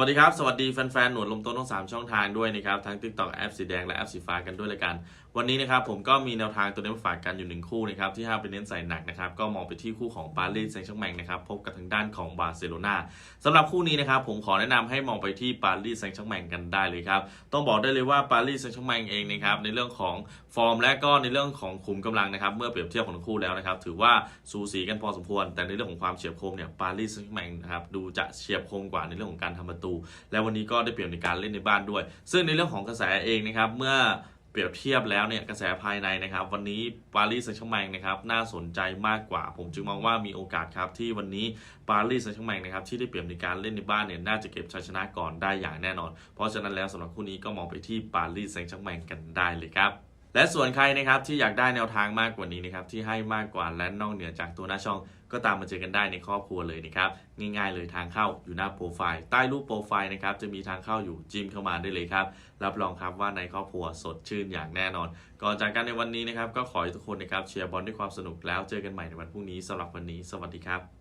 สวัสดีครับ สวัสดีแฟนๆ หนวดลมต้นทั้ง 3 ช่องทางด้วยนะครับ ทั้ง TikTok แอปสีแดงและแอปสีฟ้ากันด้วยเลยกัน วันนี้นะครับผมก็มีแนวทางตัวนี้มาฝากกันอยู่หนึ่งคู่นะครับที่ห้ามไปเน้นใส่หนักนะครับก็มองไปที่คู่ของปารีสแซงต์แชร์แมงนะครับพบกับทางด้านของบาร์เซโลนาสำหรับคู่นี้นะครับผมขอแนะนำให้มองไปที่ปารีสแซงต์แชร์แมงกันได้เลยครับต้องบอกได้เลยว่าปารีสแซงต์แชร์แมงเองนะครับในเรื่องของฟอร์มและก็ในเรื่องของขุมกำลังนะครับเมื่อเปรียบเทียบของทั้งคู่แล้วนะครับถือว่าสูสีกันพอสมควร แต่ในเรื่องของความเฉียบคมเนี่ยปารีสแซงต์แชร์แมงนะครับดูจะเฉียบคมกว่าในเรื่องของการทำประตูและวันนี้ก็ได้เปรียบในการเล่นในบ้านด้วย ซึ่งในเรื่องของกระแสเองนะครับเมื่อเปรียบเทียบแล้วเนี่ยกระแสภายในนะครับ วันนี้ปารีสแซงต์แชร์แมงนะครับน่าสนใจมากกว่า ผมจึงมองว่ามีโอกาสครับที่วันนี้ปารีสแซงต์แชร์แมงนะครับที่ได้เปรียบในการเล่นในบ้านเนี่ยน่าจะเก็บชัยชนะก่อนได้อย่างแน่นอน เพราะฉะนั้นแล้วสำหรับคู่นี้ก็มองไปที่ปารีสแซงต์แชร์แมงกันได้เลยครับ และส่วนใครนะครับที่อยากได้แนวทางมากกว่านี้นะครับที่ให้มากกว่าและนอกเหนือจากตัวหน้าช่อง ก็ตามมาเจอกันได้ในครอบครัวเลยนะครับง่ายๆเลยทางเข้าอยู่หน้าโปรไฟล์ใต้รูปโปรไฟล์นะครับจะมีทางเข้าอยู่จิ้มเข้ามาได้เลยครับรับรองครับว่าในครอบครัวสดชื่นอย่างแน่นอน ก่อนจากกันในวันนี้นะครับก็ขอให้ทุกคนนะครับเชียร์บอลด้วยความสนุกแล้วเจอกันใหม่ในวันพรุ่งนี้สำหรับวันนี้ สวัสดีครับ